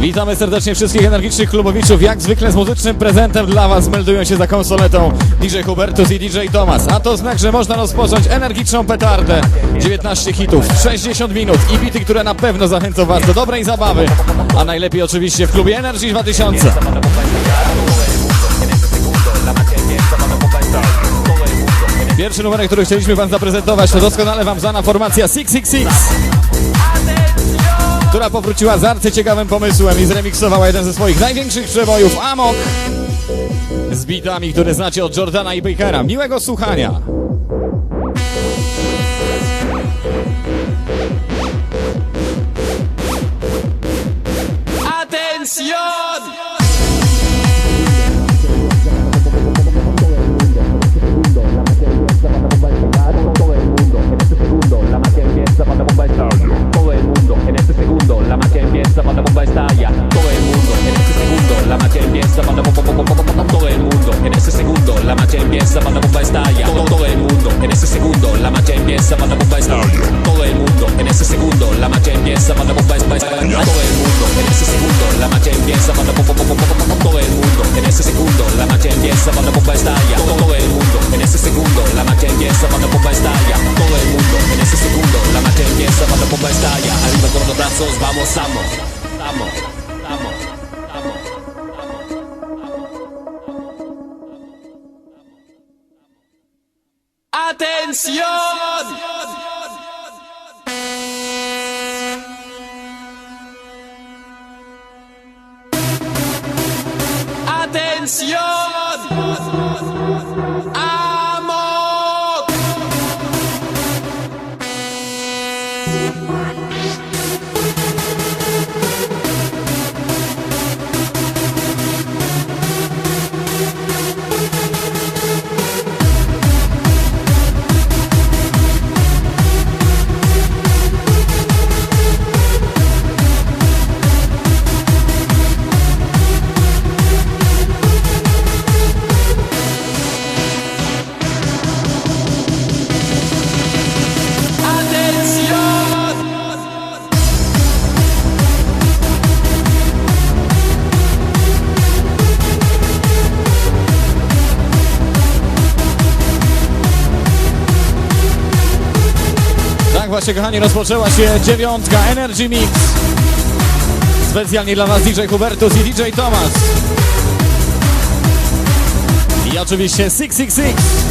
Witamy serdecznie wszystkich energicznych klubowiczów. Jak zwykle z muzycznym prezentem dla Was meldują się za konsoletą DJ Hubertus i DJ Tomas. A to znak, że można rozpocząć energiczną petardę. 19 hitów, 60 minut i bity, które na pewno zachęcą Was do dobrej zabawy. A najlepiej oczywiście w klubie Energy 2000. Pierwszy numer, który chcieliśmy Wam zaprezentować, to doskonale Wam znana formacja 666 która powróciła z arcyciekawym pomysłem i zremiksowała jeden ze swoich największych przebojów Amok z bitami, które znacie od Jordana i Bakera. Miłego słuchania! Magia empieza cuando la bomba estalla. Todo, todo el mundo en este segundo la magia empieza cuando la bomba estalla. Todo el mundo en este segundo la magia empieza cuando la bomba estalla. Todo el mundo en este segundo la magia empieza cuando la bomba todo el mundo en este segundo la magia empieza cuando la bomba estalla. Todo el mundo en este segundo la magia empieza cuando la bomba estalla. Todo el mundo en este segundo la magia empieza cuando la bomba estalla. Arriba con los brazos vamos vamos Atención. Atención. Amor. Tak właśnie, kochani, rozpoczęła się dziewiątka Energy Mix. Specjalnie dla Was DJ Hubertus i DJ Tomas. I oczywiście 666.